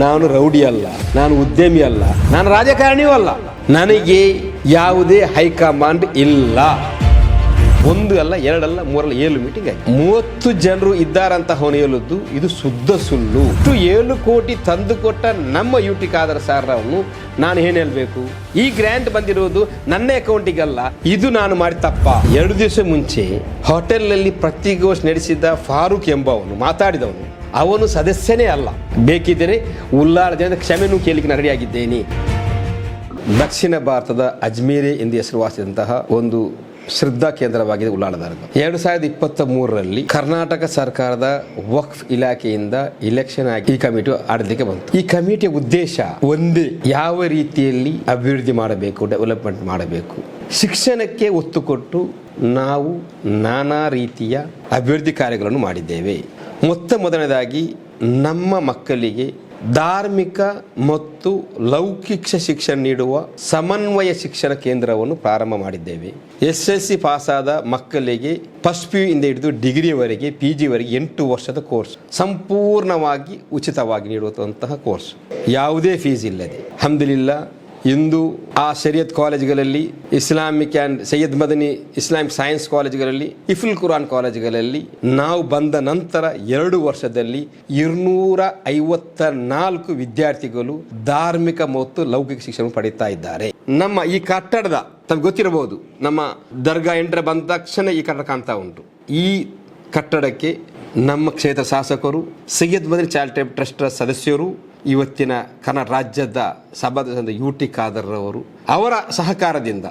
ನಾನು ರೌಡಿ ಅಲ್ಲ, ನಾನು ಉದ್ಯಮಿ ಅಲ್ಲ, ನಾನು ರಾಜಕಾರಣಿಯೂ ಅಲ್ಲ. ನನಗೆ ಯಾವುದೇ ಹೈಕಮಾಂಡ್ ಇಲ್ಲ. ಒಂದು ಅಲ್ಲ, ಎರಡಲ್ಲ, ಮೂರಲ್ಲ, ಏಳು ಮೀಟಿಂಗ್ ಆಯ್ತು. ಮೂವತ್ತು ಜನರು ಇದ್ದಾರಂತ ಅವನು ಹೇಳುದು ಇದು ಶುದ್ಧ ಸುಳ್ಳು. ಇಷ್ಟು ಏಳು ಕೋಟಿ ತಂದು ಕೊಟ್ಟ ನಮ್ಮ ಯೂಟಿ ಕಾದರ ಸಾರ್ ಅವನು ನಾನು ಏನು ಹೇಳಬೇಕು? ಈ ಗ್ರ್ಯಾಂಟ್ ಬಂದಿರೋದು ನನ್ನ ಅಕೌಂಟಿಗಲ್ಲ ಇದು ನಾನು ಮಾಡಿ ತಪ್ಪ. ಎರಡು ದಿವಸ ಮುಂಚೆ ಹೋಟೆಲ್ನಲ್ಲಿ ಪ್ರತಿಗೋಷ್ಠಿ ನಡೆಸಿದ್ದ ಫಾರೂಕ್ ಎಂಬವನು ಮಾತಾಡಿದವನು. ಅವನು ಸದಸ್ಯನೇ ಅಲ್ಲ. ಬೇಕಿದ್ದರೆ ಉಲ್ಲಾಳ ಜನದ ಕ್ಷಮೆಯನ್ನು ಕೇಳಿಕ್ಕೆ ನಾನು ರೆಡಿಯಾಗಿದ್ದೇನೆ. ದಕ್ಷಿಣ ಭಾರತದ ಅಜ್ಮೀರೆ ಎಂದು ಹೆಸರುವಾಸಿದಂತಹ ಒಂದು ಶ್ರದ್ಧಾ ಕೇಂದ್ರವಾಗಿದೆ ಉಳ್ಳಾಳ ದರ್ಗಾ ಎರಡು ಸಾವಿರದ ಇಪ್ಪತ್ತ ಮೂರರಲ್ಲಿ ಕರ್ನಾಟಕ ಸರ್ಕಾರದ ವಕ್ಫ್ ಇಲಾಖೆಯಿಂದ ಇಲೆಕ್ಷನ್ ಆಗಿ ಈ ಕಮಿಟಿ ಆಡಲಿಕ್ಕೆ ಬಂತು. ಈ ಕಮಿಟಿಯ ಉದ್ದೇಶ ಒಂದೇ, ಯಾವ ರೀತಿಯಲ್ಲಿ ಅಭಿವೃದ್ಧಿ ಮಾಡಬೇಕು ಡೆವಲಪ್ಮೆಂಟ್ ಮಾಡಬೇಕು. ಶಿಕ್ಷಣಕ್ಕೆ ಒತ್ತು ಕೊಟ್ಟು ನಾವು ನಾನಾ ರೀತಿಯ ಅಭಿವೃದ್ಧಿ ಕಾರ್ಯಗಳನ್ನು ಮಾಡಿದ್ದೇವೆ. ಮೊತ್ತ ಮೊದಲನೇದಾಗಿ ನಮ್ಮ ಮಕ್ಕಳಿಗೆ ಧಾರ್ಮಿಕ ಮತ್ತು ಲೌಕಿಕ ಶಿಕ್ಷಣ ನೀಡುವ ಸಮನ್ವಯ ಶಿಕ್ಷಣ ಕೇಂದ್ರವನ್ನು ಪ್ರಾರಂಭ ಮಾಡಿದ್ದೇವೆ. ಎಸ್ ಎಸ್ ಸಿ ಪಾಸಾದ ಮಕ್ಕಳಿಗೆ ಫಸ್ಟ್ ಪಿ ಯು ಇಂದ ಹಿಡಿದು ಡಿಗ್ರಿವರೆಗೆ ಪಿ ಜಿವರೆಗೆ ಎಂಟು ವರ್ಷದ ಕೋರ್ಸ್. ಸಂಪೂರ್ಣವಾಗಿ ಉಚಿತವಾಗಿ ನೀಡುವಂತಹ ಕೋರ್ಸ್. ಯಾವುದೇ ಫೀಸ್ ಇಲ್ಲದೆ. ಹಮ್ದುಲಿಲ್ಲ ಇಂದು ಆ ಶರಿಯತ್ ಕಾಲೇಜುಗಳಲ್ಲಿ Islamic and Syed Madani Islamic science ಕಾಲೇಜುಗಳಲ್ಲಿ, ಇಫುಲ್ ಕುರಾನ್ ಕಾಲೇಜುಗಳಲ್ಲಿ ನಾವು ಬಂದ ನಂತರ ಎರಡು ವರ್ಷದಲ್ಲಿ ഇരുന്നൂರ ಐವತ್ತ ನಾಲ್ಕು ವಿದ್ಯಾರ್ಥಿಗಳು ಧಾರ್ಮಿಕ ಮತ್ತು ಲೌಕಿಕ ಶಿಕ್ಷಣ ಪಡೀತಾ ಇದ್ದಾರೆ. ನಮ್ಮ ಈ ಕಟ್ಟಡದ, ತಮ್ಗೆ ಗೊತ್ತಿರಬಹುದು, ನಮ್ಮ ದರ್ಗಾ ಎಂಟ್ರ ಬಂದ ತಕ್ಷಣ ಈ ಕಟ್ಟಡ ಕಾಣ್ತಾ ಉಂಟು. ಈ ಕಟ್ಟಡಕ್ಕೆ ನಮ್ಮ ಕ್ಷೇತ್ರ ಶಾಸಕರು, ಸೈಯದ್ ಮದನಿ ಚಾರಿಟೇಬಲ್ ಟ್ರಸ್ಟ್ರ ಸದಸ್ಯರು ಇವತ್ತಿನ ಕನ್ನಡ ರಾಜ್ಯದ ಸಭಾಧ್ಯಕ್ಷ ಯು ಟಿ ಖಾದರ್ರವರು ಅವರ ಸಹಕಾರದಿಂದ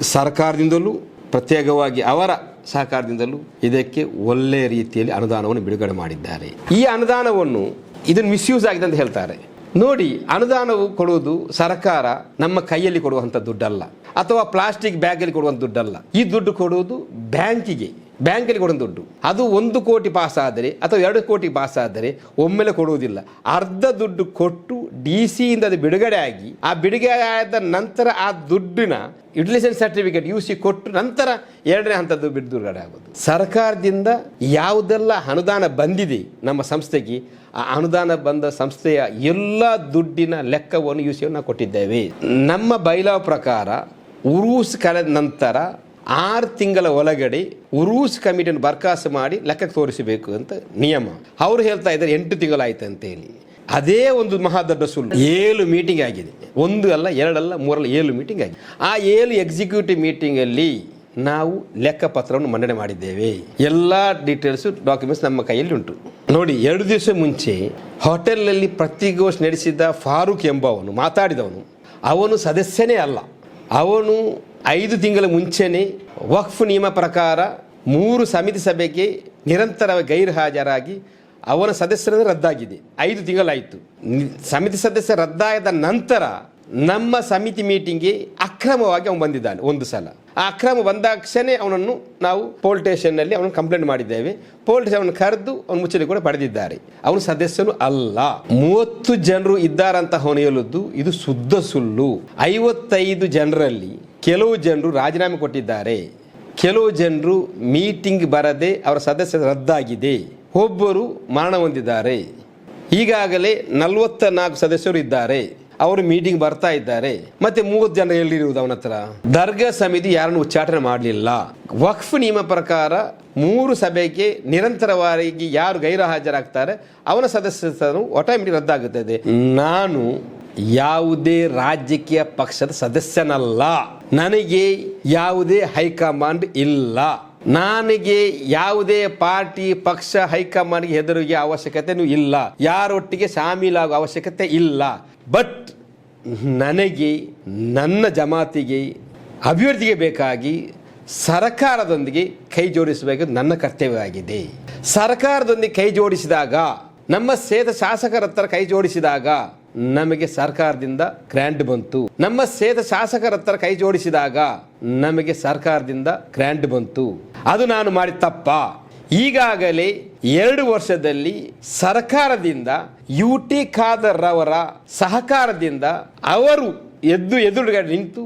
ಸರ್ಕಾರದಿಂದಲೂ ಪ್ರತ್ಯೇಕವಾಗಿ ಅವರ ಸಹಕಾರದಿಂದಲೂ ಇದಕ್ಕೆ ಒಳ್ಳೆಯ ರೀತಿಯಲ್ಲಿ ಅನುದಾನವನ್ನು ಬಿಡುಗಡೆ ಮಾಡಿದ್ದಾರೆ. ಈ ಅನುದಾನವನ್ನು ಇದನ್ನು ಮಿಸ್ಯೂಸ್ ಆಗಿದೆ ಅಂತ ಹೇಳ್ತಾರೆ. ನೋಡಿ, ಅನುದಾನವು ಕೊಡುವುದು ಸರ್ಕಾರ ನಮ್ಮ ಕೈಯಲ್ಲಿ ಕೊಡುವಂಥ ದುಡ್ಡಲ್ಲ ಅಥವಾ ಪ್ಲಾಸ್ಟಿಕ್ ಬ್ಯಾಗಲ್ಲಿ ಕೊಡುವಂಥ ದುಡ್ಡಲ್ಲ. ಈ ದುಡ್ಡು ಕೊಡುವುದು ಬ್ಯಾಂಕಿಗೆ. ಬ್ಯಾಂಕಲ್ಲಿ ಕೊಡೋ ದುಡ್ಡು. ಅದು ಒಂದು ಕೋಟಿ ಪಾಸ್ ಆದರೆ ಅಥವಾ ಎರಡು ಕೋಟಿ ಪಾಸ್ ಆದರೆ ಒಮ್ಮೆಲೆ ಕೊಡುವುದಿಲ್ಲ. ಅರ್ಧ ದುಡ್ಡು ಕೊಟ್ಟು ಡಿ ಸಿಯಿಂದ ಅದು ಬಿಡುಗಡೆ ಆಗಿ, ಆ ಬಿಡುಗಡೆ ಆದ ನಂತರ ಆ ದುಡ್ಡಿನ ಯುಟಿಲೈಸೇಷನ್ ಸರ್ಟಿಫಿಕೇಟ್ ಯು ಸಿ ಕೊಟ್ಟು ನಂತರ ಎರಡನೇ ಹಂತದ್ದು ಬಿಡುಗಡೆ ಆಗೋದು. ಸರ್ಕಾರದಿಂದ ಯಾವುದೆಲ್ಲ ಅನುದಾನ ಬಂದಿದೆ ನಮ್ಮ ಸಂಸ್ಥೆಗೆ, ಆ ಅನುದಾನ ಬಂದ ಸಂಸ್ಥೆಯ ಎಲ್ಲ ದುಡ್ಡಿನ ಲೆಕ್ಕವನ್ನು ಯು ಸಿಯನ್ನು ಕೊಟ್ಟಿದ್ದೇವೆ. ನಮ್ಮ ಬೈಲಾ ಪ್ರಕಾರ, ಉರೂಸ್ ಕಳೆದ ನಂತರ ಆರು ತಿಂಗಳ ಒಳಗಡೆ ಉರೂಸ್ ಕಮಿಟಿಯನ್ನು ಬರ್ಖಾಸ್ತು ಮಾಡಿ ಲೆಕ್ಕಕ್ಕೆ ತೋರಿಸಬೇಕು ಅಂತ ನಿಯಮ. ಅವರು ಹೇಳ್ತಾ ಇದ್ದಾರೆ, ಎಂಟು ತಿಂಗಳಾಯ್ತು ಅಂತ ಹೇಳಿ. ಅದೇ ಒಂದು ಮಹಾದೊಡ್ಡ ಸುಳ್ಳು. ಏಳು ಮೀಟಿಂಗ್ ಆಗಿದೆ. ಒಂದು ಅಲ್ಲ ಎರಡಲ್ಲ ಮೂರಲ್ಲ, ಏಳು ಮೀಟಿಂಗ್ ಆಗಿದೆ. ಆ ಏಳು ಎಕ್ಸಿಕ್ಯೂಟಿವ್ ಮೀಟಿಂಗಲ್ಲಿ ನಾವು ಲೆಕ್ಕಪತ್ರವನ್ನು ಮಂಡನೆ ಮಾಡಿದ್ದೇವೆ. ಎಲ್ಲ ಡೀಟೇಲ್ಸು ಡಾಕ್ಯುಮೆಂಟ್ಸ್ ನಮ್ಮ ಕೈಯಲ್ಲಿ ಉಂಟು. ನೋಡಿ, ಎರಡು ದಿವಸ ಮುಂಚೆ ಹೋಟೆಲ್ನಲ್ಲಿ ಪ್ರತಿಗೋಷ್ಠಿ ನಡೆಸಿದ ಫಾರೂಕ್ ಎಂಬವನು, ಮಾತಾಡಿದವನು. ಅವನು ಸದಸ್ಯನೇ ಅಲ್ಲ. ಅವನು ಐದು ತಿಂಗಳ ಮುಂಚೆನೇ ವಕ್ಫ್ ನಿಯಮ ಪ್ರಕಾರ ಮೂರು ಸಮಿತಿ ಸಭೆಗೆ ನಿರಂತರ ಗೈರು ಹಾಜರಾಗಿ ಅವನ ಸದಸ್ಯರನ್ನು ರದ್ದಾಗಿದೆ. ಐದು ತಿಂಗಳಾಯಿತು. ಸಮಿತಿ ಸದಸ್ಯ ರದ್ದಾದ ನಂತರ ನಮ್ಮ ಸಮಿತಿ ಮೀಟಿಂಗ್ಗೆ ಅಕ್ರಮವಾಗಿ ಅವನು ಬಂದಿದ್ದಾನೆ ಒಂದು ಸಲ. ಆ ಅಕ್ರಮ ಬಂದಾಕ್ಷಣ ಅವನನ್ನು ನಾವು ಪೋಲ್ ಸ್ಟೇಷನ್ನಲ್ಲಿ ಅವನು ಕಂಪ್ಲೇಂಟ್ ಮಾಡಿದ್ದೇವೆ. ಪೋಲ್ ಸ್ಟೇಷನ್ ಅವನು ಕರೆದು ಅವನು ಮುಚ್ಚಲಿ ಕೂಡ ಪಡೆದಿದ್ದಾರೆ. ಅವನು ಸದಸ್ಯನು ಅಲ್ಲ. ಮೂವತ್ತು ಜನರು ಇದ್ದಾರಂತ ಅವನು ಇದು ಶುದ್ಧ ಸುಳ್ಳು. ಐವತ್ತೈದು ಜನರಲ್ಲಿ ಕೆಲವು ಜನರು ರಾಜೀನಾಮೆ ಕೊಟ್ಟಿದ್ದಾರೆ. ಕೆಲವು ಜನರು ಮೀಟಿಂಗ್ ಬರದೆ ಅವರ ಸದಸ್ಯ ರದ್ದಾಗಿದೆ. ಒಬ್ಬರು ಮರಣ ಹೊಂದಿದ್ದಾರೆ. ಈಗಾಗಲೇ ನಲವತ್ತ ನಾಲ್ಕು ಸದಸ್ಯರು ಇದ್ದಾರೆ. ಅವರು ಮೀಟಿಂಗ್ ಬರ್ತಾ ಇದ್ದಾರೆ. ಮತ್ತೆ ಮೂವತ್ತು ಜನ ಎಲ್ಲಿರುವುದು ಅವನ ಹತ್ರ. ದರ್ಗಾ ಸಮಿತಿ ಯಾರನ್ನು ಉಚ್ಚಾಟನೆ ಮಾಡಲಿಲ್ಲ. ವಕ್ಫ್ ನಿಯಮ ಪ್ರಕಾರ ಮೂರು ಸಭೆಗೆ ನಿರಂತರವಾಗಿ ಯಾರು ಗೈರು ಹಾಜರಾಗ್ತಾರೆ ಅವನ ಸದಸ್ಯತ್ವನು ಆಟೋಮೆಟಿಕ್ ರದ್ದಾಗುತ್ತದೆ. ನಾನು ಯಾವುದೇ ರಾಜಕೀಯ ಪಕ್ಷದ ಸದಸ್ಯನಲ್ಲ. ನನಗೆ ಯಾವುದೇ ಹೈಕಮಾಂಡ್ ಇಲ್ಲ. ನನಗೆ ಯಾವುದೇ ಪಾರ್ಟಿ, ಪಕ್ಷ, ಹೈಕಮಾಂಡ್ಗೆ ಹೆದರಿಗೆ ಅವಶ್ಯಕತೆನೂ ಇಲ್ಲ. ಯಾರೊಟ್ಟಿಗೆ ಶಾಮೀಲಾಗುವ ಅವಶ್ಯಕತೆ ಇಲ್ಲ. ಬಟ್ ನನಗೆ, ನನ್ನ ಜಮಾತಿಗೆ, ಅಭಿವೃದ್ಧಿಗೆ ಬೇಕಾಗಿ ಸರ್ಕಾರದೊಂದಿಗೆ ಕೈ ಜೋಡಿಸಬೇಕು, ನನ್ನ ಕರ್ತವ್ಯವಾಗಿದೆ. ಸರ್ಕಾರದೊಂದಿಗೆ ಕೈ ಜೋಡಿಸಿದಾಗ, ನಮ್ಮ ಸೇತ ಶಾಸಕರ ಹತ್ರ ಕೈ ಜೋಡಿಸಿದಾಗ, ನಮಗೆ ಸರ್ಕಾರದಿಂದ ಗ್ರ್ಯಾಂಟ್ ಬಂತು. ನಮ್ಮ ಸೇತ ಶಾಸಕರ ಹತ್ರ ಕೈ ಜೋಡಿಸಿದಾಗ, ನಮಗೆ ಸರ್ಕಾರದಿಂದ ಗ್ರ್ಯಾಂಟ್ ಬಂತು. ಅದು ನಾನು ಮಾಡಿ ತಪ್ಪ. ಈಗಾಗಲೇ ಎರಡು ವರ್ಷದಲ್ಲಿ ಸರ್ಕಾರದಿಂದ ಯು ಟಿ ಖಾದರ್ ಅವರ ಸಹಕಾರದಿಂದ ಅವರು ಎದ್ದು ಎದುರುಗಡೆ ನಿಂತು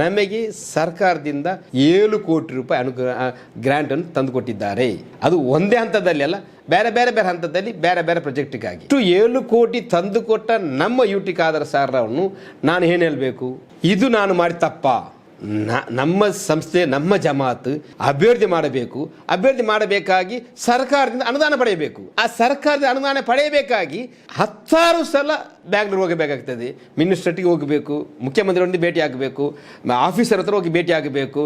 ನಮಗೆ ಸರ್ಕಾರದಿಂದ ಏಳು ಕೋಟಿ ರೂಪಾಯಿ ಅನುಗ್ರಹ ಗ್ರ್ಯಾಂಟ್ ಅನ್ನು ತಂದುಕೊಟ್ಟಿದ್ದಾರೆ. ಅದು ಒಂದೇ ಹಂತದಲ್ಲಿ ಅಲ್ಲ, ಬೇರೆ ಬೇರೆ ಬೇರೆ ಹಂತದಲ್ಲಿ ಬೇರೆ ಬೇರೆ ಪ್ರಾಜೆಕ್ಟಿಗಾಗಿ. ಇಷ್ಟು ಏಳು ಕೋಟಿ ತಂದುಕೊಟ್ಟ ನಮ್ಮ ಯು ಟಿ ಖಾದರ್ ಸಾರವನ್ನು ನಾನು ಏನು ಹೇಳಬೇಕು? ಇದು ನಾನು ಮಾಡಿ ತಪ್ಪ. ನಮ್ಮ ಸಂಸ್ಥೆ, ನಮ್ಮ ಜಮಾತ್ ಅಭಿವೃದ್ಧಿ ಮಾಡಬೇಕು. ಅಭಿವೃದ್ಧಿ ಮಾಡಬೇಕಾಗಿ ಸರ್ಕಾರದಿಂದ ಅನುದಾನ ಪಡೆಯಬೇಕು. ಆ ಸರ್ಕಾರದ ಅನುದಾನ ಪಡೆಯಬೇಕಾಗಿ ಹತ್ತಾರು ಸಲ ಬ್ಯಾಂಗ್ಳೂರ್ ಹೋಗಬೇಕಾಗ್ತದೆ ಮಿನಿಸ್ಟ್ರೇಟಿಗೆ ಹೋಗಬೇಕು ಮುಖ್ಯಮಂತ್ರಿಯೊಂದಿಗೆ ಭೇಟಿ ಆಗಬೇಕು ಆಫೀಸರ್ ಹತ್ರ ಹೋಗಿ ಭೇಟಿ ಆಗಬೇಕು.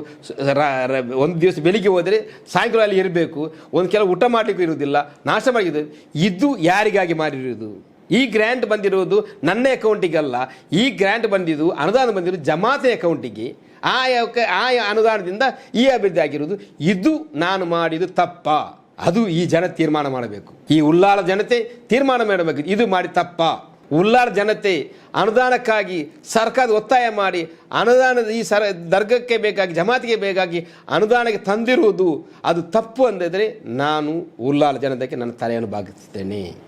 ಒಂದು ದಿವಸ ಬೆಳಿಗ್ಗೆ ಹೋದರೆ ಸಾಯಂಕಾಲ ಅಲ್ಲಿ ಇರಬೇಕು. ಒಂದು ಕೆಲವು ಊಟ ಮಾಡಲಿಕ್ಕೂ ಇರುವುದಿಲ್ಲ, ನಾಶ ಮಾಡಿದ್ದು. ಇದು ಯಾರಿಗಾಗಿ ಮಾಡಿರೋದು ಈ ಗ್ರ್ಯಾಂಟ್ ಬಂದಿರೋದು ನನ್ನ ಅಕೌಂಟಿಗಲ್ಲ. ಈ ಗ್ರ್ಯಾಂಟ್ ಬಂದಿದ್ದು, ಅನುದಾನ ಬಂದಿರೋದು ಜಮಾತೆ ಅಕೌಂಟಿಗೆ. ಆ ಆಯ ಅನುದಾನದಿಂದ ಈ ಅಭಿವೃದ್ಧಿ ಆಗಿರುವುದು. ಇದು ನಾನು ಮಾಡಿದ ತಪ್ಪ. ಅದು ಈ ಜನ ತೀರ್ಮಾನ ಮಾಡಬೇಕು. ಈ ಉಲ್ಲಾಳ ಜನತೆ ತೀರ್ಮಾನ ಮಾಡಬೇಕು. ಇದು ಮಾಡಿ ತಪ್ಪ. ಉಲ್ಲಾಳ ಜನತೆ ಅನುದಾನಕ್ಕಾಗಿ ಸರ್ಕಾರ ಒತ್ತಾಯ ಮಾಡಿ, ಅನುದಾನದ ಈ ಸರ, ದರ್ಗಕ್ಕೆ ಬೇಕಾಗಿ, ಜಮಾತಿಗೆ ಬೇಕಾಗಿ ಅನುದಾನಕ್ಕೆ ತಂದಿರುವುದು ಅದು ತಪ್ಪು ಅಂದಿದ್ರೆ ನಾನು ಉಲ್ಲಾಳ ಜನತೆಗೆ ನನ್ನ ತಲೆಯನ್ನು ಬಾಗಿಸ್ತೇನೆ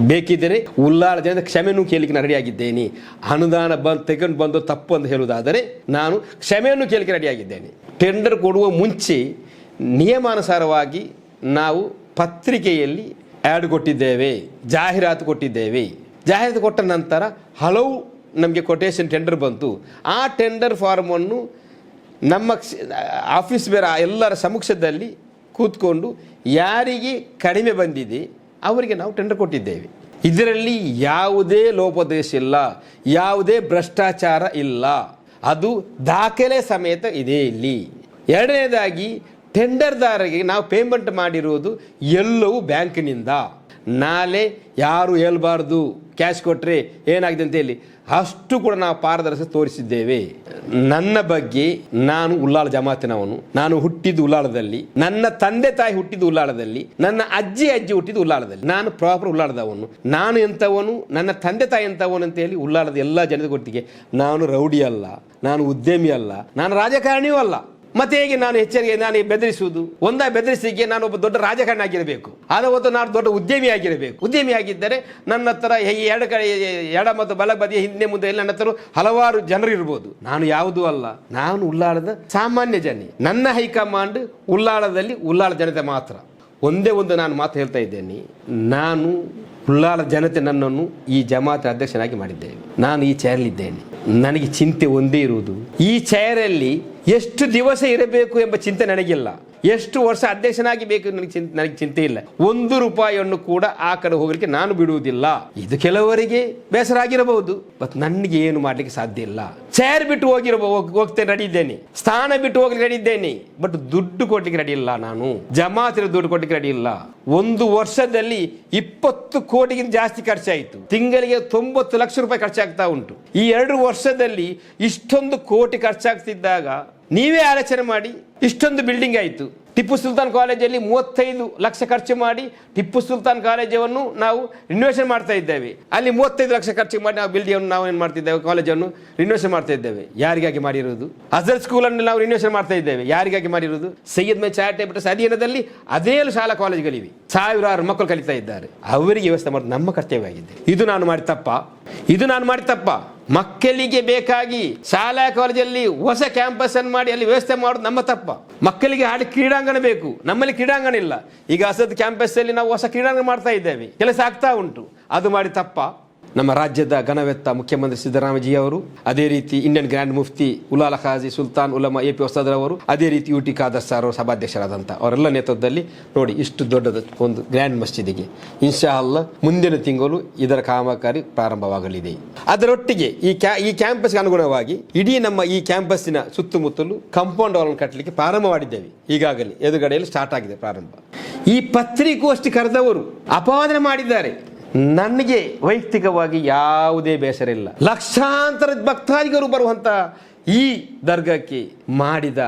ಬೇಕಿದ್ದರೆ ಉಲ್ಲಾಳ ಜನ ಕ್ಷಮೆಯನ್ನು ಕೇಳಲಿಕ್ಕೆ ರೆಡಿಯಾಗಿದ್ದೇನೆ. ಅನುದಾನ ಬಂದು ತೆಗೊಂಡು ಬಂದು ತಪ್ಪು ಅಂತ ಹೇಳುವುದಾದರೆ ನಾನು ಕ್ಷಮೆಯನ್ನು ಕೇಳಲಿಕ್ಕೆ ರೆಡಿಯಾಗಿದ್ದೇನೆ. ಟೆಂಡರ್ ಕೊಡುವ ಮುಂಚೆ ನಿಯಮಾನುಸಾರವಾಗಿ ನಾವು ಪತ್ರಿಕೆಯಲ್ಲಿ ಆ್ಯಡ್ ಕೊಟ್ಟಿದ್ದೇವೆ, ಜಾಹೀರಾತು ಕೊಟ್ಟಿದ್ದೇವೆ. ಜಾಹೀರಾತು ಕೊಟ್ಟ ನಂತರ ಹಲವು ನಮಗೆ ಕೊಟೇಶನ್ ಟೆಂಡರ್ ಬಂತು. ಆ ಟೆಂಡರ್ ಫಾರ್ಮನ್ನು ನಮ್ಮ ಆಫೀಸ್ ಬೇರೆ ಎಲ್ಲರ ಸಮಕ್ಷದಲ್ಲಿ ಕೂತ್ಕೊಂಡು ಯಾರಿಗೆ ಕಡಿಮೆ ಬಂದಿದೆ ಅವರಿಗೆ ನಾವು ಟೆಂಡರ್ ಕೊಟ್ಟಿದ್ದೇವೆ. ಇದರಲ್ಲಿ ಯಾವುದೇ ಲೋಪದೇಶ ಇಲ್ಲ, ಯಾವುದೇ ಭ್ರಷ್ಟಾಚಾರ ಇಲ್ಲ. ಅದು ದಾಖಲೆ ಸಮೇತ ಇದೆ ಇಲ್ಲಿ. ಎರಡನೇದಾಗಿ ಟೆಂಡರ್ದಾರರಿಗೆ ನಾವು ಪೇಮೆಂಟ್ ಮಾಡಿರುವುದು ಎಲ್ಲವೂ ಬ್ಯಾಂಕಿನಿಂದ. ನಾಳೆ ಯಾರು ಹೇಳ್ಬಾರ್ದು. ಕ್ಯಾಶ್ ಕೊಟ್ಟರೆ ಏನಾಗಿದೆ ಅಂತ ಹೇಳಿ. ಅಷ್ಟು ಕೂಡ ನಾವು ಪಾರದರ್ಶಕ ತೋರಿಸಿದ್ದೇವೆ. ನನ್ನ ಬಗ್ಗೆ ನಾನು ಉಲ್ಲಾಳ ಜಮಾತಿನವನು. ನಾನು ಹುಟ್ಟಿದ್ದು ಉಲ್ಲಾಳದಲ್ಲಿ ನನ್ನ ತಂದೆ ತಾಯಿ ಹುಟ್ಟಿದ್ದು ಉಲ್ಲಾಳದಲ್ಲಿ ನನ್ನ ಅಜ್ಜಿ ಅಜ್ಜಿ ಹುಟ್ಟಿದ್ದು ಉಲ್ಲಾಳದಲ್ಲಿ ನಾನು ಪ್ರಾಪರ್ ಉಲ್ಲಾಳದವನು ನಾನು ಎಂಥವನು? ನನ್ನ ತಂದೆ ತಾಯಿ ಎಂಥವನು ಅಂತ ಹೇಳಿ ಉಲ್ಲಾಳದ ಎಲ್ಲ ಜನದ ಗೊತ್ತಿಗೆ ನಾನು ರೌಡಿ ಅಲ್ಲ. ನಾನು ಉದ್ಯಮಿ ಅಲ್ಲ. ನಾನು ರಾಜಕಾರಣಿಯೂ ಅಲ್ಲ. ಮತ್ತೆ ಹೇಗೆ ನಾನು ಎಚ್ಚರಿಕೆ ನಾನು ಬೆದರಿಸುವುದು? ಒಂದ ಬೆದರಿಸಿಗೆ ನಾನು ಒಬ್ಬ ದೊಡ್ಡ ರಾಜಕಾರಣ ಆಗಿರಬೇಕು ಆದ ಒಂದು ನಾನು ದೊಡ್ಡ ಉದ್ಯಮಿ ಆಗಿರಬೇಕು ಉದ್ಯಮಿ ಆಗಿದ್ದರೆ ನನ್ನ ಹತ್ರ ಎರಡು ಕಡೆ ಎಡ ಮತ್ತು ಬಲ ಬದಿಯ ಹಿಂದೆ ಮುಂದೆ ಎಲ್ಲ ನನ್ನ ಹಲವಾರು ಜನರು ಇರ್ಬೋದು. ನಾನು ಯಾವುದೂ ಅಲ್ಲ. ನಾನು ಉಲ್ಲಾಳದ ಸಾಮಾನ್ಯ ಜನಿ. ನನ್ನ ಹೈಕಮಾಂಡ್ ಉಲ್ಲಾಳದಲ್ಲಿ ಉಲ್ಲಾಳ ಜನತೆ ಮಾತ್ರ. ಒಂದೇ ಒಂದು ನಾನು ಮಾತು ಹೇಳ್ತಾ ಇದ್ದೇನೆ. ನಾನು ಉಳ್ಳಾಳ ಜನತೆ ನನ್ನನ್ನು ಈ ಜಮಾತ್ ಅಧ್ಯಕ್ಷನಾಗಿ ಮಾಡಿದ್ದೇನೆ. ನಾನು ಈ ಚೇರಲ್ಲಿದ್ದೇನೆ ನನಗೆ ಚಿಂತೆ ಒಂದೇ ಇರುವುದು. ಈ ಚೇರಲ್ಲಿ ಎಷ್ಟು ದಿವಸ ಇರಬೇಕು ಎಂಬ ಚಿಂತೆ ನನಗಿಲ್ಲ. ಎಷ್ಟು ವರ್ಷ ಅಧ್ಯಕ್ಷನಾಗಿ ಬೇಕು ನನಗೆ ಚಿಂತೆ ನನಗೆ ಚಿಂತೆ ಇಲ್ಲ. ಒಂದು ರೂಪಾಯಿಯನ್ನು ಕೂಡ ಆ ಕಡೆ ಹೋಗಲಿಕ್ಕೆ ನಾನು ಬಿಡುವುದಿಲ್ಲ. ಇದು ಕೆಲವರಿಗೆ ಬೇಸರ ಆಗಿರಬಹುದು. ಬಟ್ ನನಗೆ ಏನು ಮಾಡ್ಲಿಕ್ಕೆ ಸಾಧ್ಯ ಇಲ್ಲ. ಚೇರ್ ಬಿಟ್ಟು ಹೋಗಿರಬಹುದು ಹೋಗ್ತೇನೆ ರೆಡಿ ಇದ್ದೇನೆ ಸ್ಥಾನ ಬಿಟ್ಟು ಹೋಗ್ಲಿಕ್ಕೆ ರೆಡಿ ಬಟ್ ದುಡ್ಡು ಕೊಡ್ಲಿಕ್ಕೆ ರೆಡಿ ಇಲ್ಲ ನಾನು. ಜಮಾತಿನ ದುಡ್ಡು ಕೊಡ್ಲಿಕ್ಕೆ ರೆಡಿ ಇಲ್ಲ. ಒಂದು ವರ್ಷದಲ್ಲಿ ಇಪ್ಪತ್ತು ಕೋಟಿಗಿಂತ ಜಾಸ್ತಿ ಖರ್ಚಾಯಿತು. ತಿಂಗಳಿಗೆ ತೊಂಬತ್ತು ಲಕ್ಷ ರೂಪಾಯಿ ಖರ್ಚಾಗ್ತಾ ಉಂಟು. ಈ ಎರಡು ವರ್ಷದಲ್ಲಿ ಇಷ್ಟೊಂದು ಕೋಟಿ ಖರ್ಚಾಗ್ತಿದ್ದಾಗ ನೀವೇ ಆಲೋಚನೆ ಮಾಡಿ, ಇಷ್ಟೊಂದು ಬಿಲ್ಡಿಂಗ್ ಆಯಿತು. ಟಿಪ್ಪು ಸುಲ್ತಾನ್ ಕಾಲೇಜಲ್ಲಿ ಮೂವತ್ತೈದು ಲಕ್ಷ ಖರ್ಚು ಮಾಡಿ, ಟಿಪ್ಪು ಸುಲ್ತಾನ್ ಕಾಲೇಜನ್ನು ನಾವು ರಿನೋವೇಷನ್ ಮಾಡ್ತಾ ಇದ್ದೇವೆ. ಅಲ್ಲಿ ಮೂವತ್ತೈದು ಲಕ್ಷ ಖರ್ಚು ಮಾಡಿ ನಾವು ಬಿಲ್ಡಿಂಗ್ ನಾವು ಏನು ಮಾಡ್ತಿದ್ದೇವೆ? ಕಾಲೇಜನ್ನು ರಿನೋವೇಷನ್ ಮಾಡ್ತಾ ಇದ್ದೇವೆ. ಯಾರಿಗಾಗಿ ಮಾಡಿರುವುದು ಅಜರ್ ಸ್ಕೂಲನ್ನು ನಾವು ರಿನೋವೇಷನ್ ಮಾಡ್ತಾ ಇದ್ದೇವೆ. ಯಾರಿಗಾಗಿ ಮಾಡಿರೋದು? ಸೈಯದ್ ಮೇ ಚಾರಿಟೇಬಲ್ ಅಧೀನದಲ್ಲಿ ಅದೇ ಶಾಲಾ ಕಾಲೇಜುಗಳಿವೆ. ಸಾವಿರಾರು ಮಕ್ಕಳು ಕಲಿತಾ ಇದ್ದಾರೆ. ಅವರಿಗೆ ವ್ಯವಸ್ಥೆ ಮಾಡೋದು ನಮ್ಮ ಕರ್ತವ್ಯ ಆಗಿದೆ ಇದು ನಾನು ಮಾಡಿ ತಪ್ಪ. ಇದು ನಾನು ಮಾಡಿ ತಪ್ಪ. ಮಕ್ಕಳಿಗೆ ಬೇಕಾಗಿ ಶಾಲಾ ಕಾಲೇಜಲ್ಲಿ ಹೊಸ ಕ್ಯಾಂಪಸ್ ಅನ್ನು ಮಾಡಿ ಅಲ್ಲಿ ವ್ಯವಸ್ಥೆ ಮಾಡೋದು ನಮ್ಮ ತಪ್ಪ. ಮಕ್ಕಳಿಗೆ ಆಡಿ ಕ್ರೀಡಾಂಗಣ ಬೇಕು. ನಮ್ಮಲ್ಲಿ ಕ್ರೀಡಾಂಗಣ ಇಲ್ಲ. ಈಗ ಅಸದ್ ಕ್ಯಾಂಪಸ್ ಅಲ್ಲಿ ನಾವು ಹೊಸ ಕ್ರೀಡಾಂಗಣ ಮಾಡ್ತಾ ಇದ್ದೇವೆ. ಕೆಲಸ ಆಗ್ತಾ ಉಂಟು. ಅದು ಮಾಡಿ ತಪ್ಪ. ನಮ್ಮ ರಾಜ್ಯದ ಘನವೆತ್ತ ಮುಖ್ಯಮಂತ್ರಿ ಸಿದ್ದರಾಮಯ್ಯ ಅವರು ಅದೇ ರೀತಿ ಇಂಡಿಯನ್ ಗ್ರ್ಯಾಂಡ್ ಮುಫ್ತಿ ಉಲಾಲ ಖಾಜಿ ಸುಲ್ತಾನ್ ಉಲಮಾ ಎ ಪಿ ಹೊಸದ್ರವರು, ಅದೇ ರೀತಿ ಯು ಟಿ ಖಾದರ್ ಸರ್ ಅವರು ಸಭಾಧ್ಯಕ್ಷರಾದಂಥ ಅವರೆಲ್ಲ ನೇತೃತ್ವದಲ್ಲಿ ನೋಡಿ ಇಷ್ಟು ದೊಡ್ಡದ ಒಂದು ಗ್ರ್ಯಾಂಡ್ ಮಸ್ಜಿದಿಗೆ ಇನ್ಶಾ ಅಲ್ಲ ಮುಂದಿನ ತಿಂಗಳು ಇದರ ಕಾಮಗಾರಿ ಪ್ರಾರಂಭವಾಗಲಿದೆ. ಅದರೊಟ್ಟಿಗೆ ಈ ಕ್ಯಾ, ಈ ಕ್ಯಾಂಪಸ್ಗೆ ಅನುಗುಣವಾಗಿ ಇಡೀ ನಮ್ಮ ಈ ಕ್ಯಾಂಪಸ್ಸಿನ ಸುತ್ತಮುತ್ತಲು ಕಾಂಪೌಂಡ್ ವಾಲ್ ಕಟ್ಟಲಿಕ್ಕೆ ಪ್ರಾರಂಭ ಮಾಡಿದ್ದೇವೆ. ಈಗಾಗಲೇ ಎದುರುಗಡೆಯಲ್ಲಿ ಸ್ಟಾರ್ಟ್ ಆಗಿದೆ ಪ್ರಾರಂಭ. ಈ ಪತ್ರಿಕೋಷ್ಠಿ ಕರೆದವರು ಅಪವಾದನೆ ಮಾಡಿದ್ದಾರೆ. ನನಗೆ ವೈಯಕ್ತಿಕವಾಗಿ ಯಾವುದೇ ಬೇಸರ ಇಲ್ಲ. ಲಕ್ಷಾಂತರ ಭಕ್ತಾದಿಗರು ಬರುವಂತ ಈ ದರ್ಗಕ್ಕೆ ಮಾಡಿದ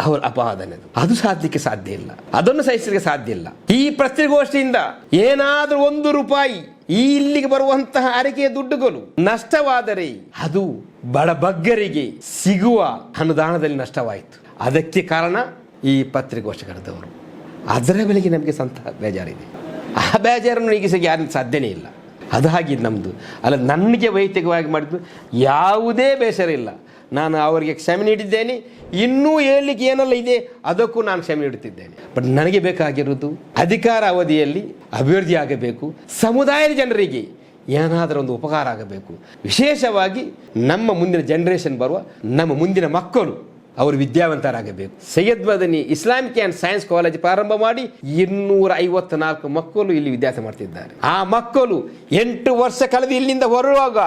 ಅವರ ಅಪಾದನೆ ಅದು. ಸಾಧ್ಯಕ್ಕೆ ಸಾಧ್ಯ ಇಲ್ಲ. ಅದನ್ನು ಸಹಿಸಲಿಕ್ಕೆ ಸಾಧ್ಯ ಇಲ್ಲ. ಈ ಪ್ರತಿಗೋಷ್ಠಿಯಿಂದ ಏನಾದರೂ ಒಂದು ರೂಪಾಯಿ ಈ ಇಲ್ಲಿಗೆ ಬರುವಂತಹ ಅರಿಕೆಯ ದುಡ್ಡುಗಳು ನಷ್ಟವಾದರೆ ಅದು ಬಡಬಗ್ಗರಿಗೆ ಸಿಗುವ ಅನುದಾನದಲ್ಲಿ ನಷ್ಟವಾಯಿತು. ಅದಕ್ಕೆ ಕಾರಣ ಈ ಪತ್ರಿಕೋಷ್ಠಿ ಕರೆದವರು ಅದರ ಬೆಲೆಗೆ ನಮಗೆ ಸಂತ ಬೇಜಾರಿದೆ. ಆ ಬೇಜಾರನ್ನು ನೀಗಿಸಕ್ಕೆ ಯಾರಿಗೂ ಸಾಧ್ಯನೇ ಇಲ್ಲ. ಅದು ಹಾಗೆ ನಮ್ಮದು ಅಲ್ಲ, ನನಗೆ ವೈಯಕ್ತಿಕವಾಗಿ ಮಾಡಿದ್ದು ಯಾವುದೇ ಬೇಸರ ಇಲ್ಲ. ನಾನು ಅವರಿಗೆ ಕ್ಷಮೆ ನೀಡಿದ್ದೇನೆ. ಇನ್ನೂ ಹೇಳಲಿಕ್ಕೆ ಏನೆಲ್ಲ ಇದೆ, ಅದಕ್ಕೂ ನಾನು ಕ್ಷಮೆ ನೀಡುತ್ತಿದ್ದೇನೆ. ಬಟ್ ನನಗೆ ಬೇಕಾಗಿರುವುದು ಅಧಿಕಾರ ಅವಧಿಯಲ್ಲಿ ಅಭಿವೃದ್ಧಿ ಆಗಬೇಕು. ಸಮುದಾಯದ ಜನರಿಗೆ ಏನಾದರೂ ಒಂದು ಉಪಕಾರ ಆಗಬೇಕು. ವಿಶೇಷವಾಗಿ ನಮ್ಮ ಮುಂದಿನ ಜನರೇಷನ್ ಬರುವ ನಮ್ಮ ಮುಂದಿನ ಮಕ್ಕಳು. ಅವರು ವಿದ್ಯಾವಂತರಾಗಬೇಕು. Syed Madani Islamic and science college ಪ್ರಾರಂಭ ಮಾಡಿ ಇನ್ನೂರ ಐವತ್ನಾಲ್ಕು ಮಕ್ಕಳು ಇಲ್ಲಿ ವಿದ್ಯಾಸ ಮಾಡ್ತಿದ್ದಾರೆ. ಆ ಮಕ್ಕಳು ಎಂಟು ವರ್ಷ ಕಳೆದು ಇಲ್ಲಿಂದ ಹೊರಡುವಾಗ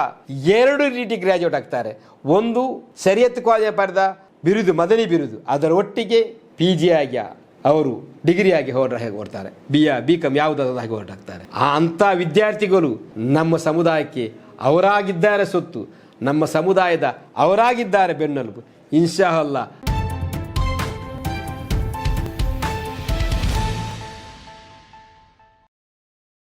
ಎರಡು ರೀತಿ ಗ್ರಾಜುಯೇಟ್ ಆಗ್ತಾರೆ. ಒಂದು ಸರಿಯತ್ ಕಾಲೇಜ್ ಪಡೆದ, ಬಿರುದು ಮದನಿ ಬಿರುದು. ಅದರ ಒಟ್ಟಿಗೆ ಪಿ ಜಿ ಆಗಿ ಅವರು ಡಿಗ್ರಿ ಆಗಿ ಹೊರ ಹೇಗೆ ಹೊರಡ್ತಾರೆ. ಬಿ ಎ ಬಿ ಕಾಮ್ ಯಾವುದಾದ್ರು ಹಾಗೆ ಹೊರಟಾಗ್ತಾರೆ. ಆ ಅಂಥ ವಿದ್ಯಾರ್ಥಿಗಳು ನಮ್ಮ ಸಮುದಾಯಕ್ಕೆ ಅವರಾಗಿದ್ದಾರೆ ಸೊತ್ತು. ನಮ್ಮ ಸಮುದಾಯದ ಅವರಾಗಿದ್ದಾರೆ ಬೆನ್ನೆಲುಬು. ಇನ್ಶಾ ಅಲ್ಲ